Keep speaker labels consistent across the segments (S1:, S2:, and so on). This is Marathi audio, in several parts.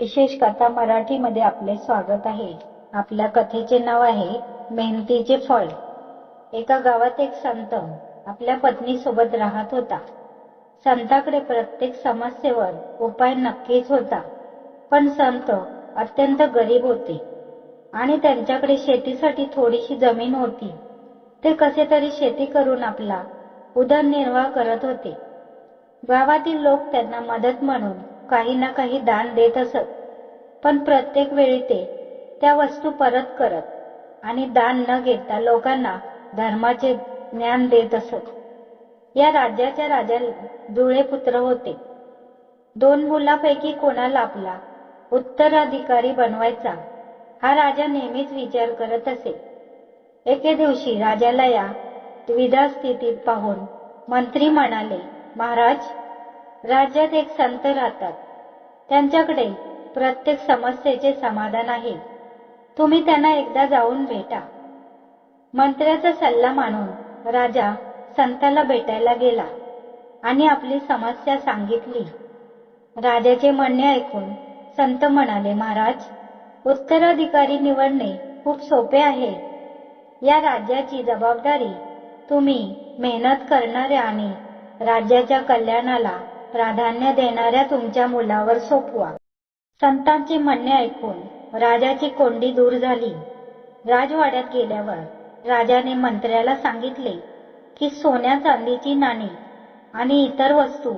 S1: विशेष कथा मराठीमध्ये आपले स्वागत आहे. आपल्या कथेचे नाव आहे मेहनतीचे फळ. एका गावात एक संत आपल्या पत्नी सोबत राहत होता. संताकडे प्रत्येक समस्येवर उपाय नक्कीच होता. पण संत अत्यंत गरीब होते आणि त्यांच्याकडे शेतीसाठी थोडीशी जमीन होती. ते कसे तरी शेती करून आपला उदरनिर्वाह करत होते. गावातील लोक त्यांना मदत म्हणून काही ना काही दान देत असत. पण प्रत्येक वेळी ते त्या वस्तू परत करत आणि दान न घेता लोकांना धर्माचे ज्ञान देत असत. या राज्याच्या राजाला जुळे पुत्र होते. दोन मुलापैकी कोणाला आपला उत्तराधिकारी बनवायचा हा राजा नेहमीच विचार करत असे. एके दिवशी राजाला या द्विधा स्थितीत पाहून मंत्री म्हणाले महाराज राज्यात एक संत राहतात. त्यांच्याकडे प्रत्येक समस्येचे समाधान आहे. तुम्ही त्यांना एकदा जाऊन भेटा. मंत्र्याचा सल्ला मानून राजा संताला भेटायला गेला आणि आपली समस्या सांगितली. राजाचे म्हणणे ऐकून संत म्हणाले महाराज उत्तराधिकारी निवडणे खूप सोपे आहे. या राज्याची जबाबदारी तुम्ही मेहनत करणाऱ्या आणि राज्याच्या कल्याणाला प्राधान्य देणाऱ्या तुमच्या मुलावर सोपवा. संतांचे म्हणणे ऐकून राजाची कोंडी दूर झाली. राजवाड्यात गेल्यावर राजाने मंत्र्याला सांगितले की सोन्या चांदीची नाणी आणि इतर वस्तू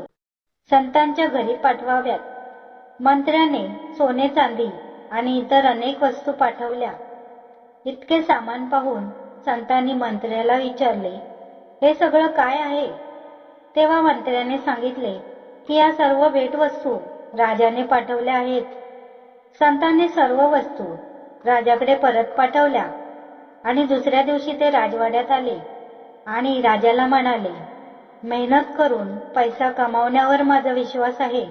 S1: संतांच्या घरी पाठवाव्यात. मंत्र्याने सोने चांदी आणि इतर अनेक वस्तू पाठवल्या. इतके सामान पाहून संतांनी मंत्र्याला विचारले हे सगळं काय आहे? तेव्हा मंत्र्याने सांगितले की या सर्व भेटवस्तू राजाने पाठवल्या आहेत. संतांनी सर्व वस्तू राजाकडे परत पाठवल्या आणि दुसऱ्या दिवशी ते राजवाड्यात आले आणि राजाला म्हणाले मेहनत करून पैसा कमावण्यावर माझा विश्वास आहे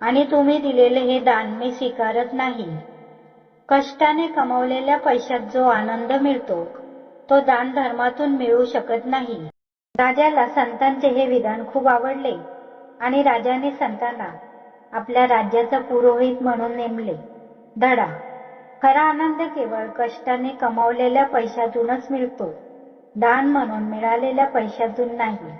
S1: आणि तुम्ही दिलेले हे दान मी स्वीकारत नाही. कष्टाने कमावलेल्या पैशात जो आनंद मिळतो तो दान धर्मातून मिळू शकत नाही. राजाला संतांचे हे विधान खूप आवडले. आणि राजाने संतांना आपल्या राज्याचा पुरोहित म्हणून नेमले. धडा. खरा आनंद केवळ कष्टाने कमावलेल्या पैशातूनच मिळतो. दान म्हणून मिळालेल्या पैशातून नाही.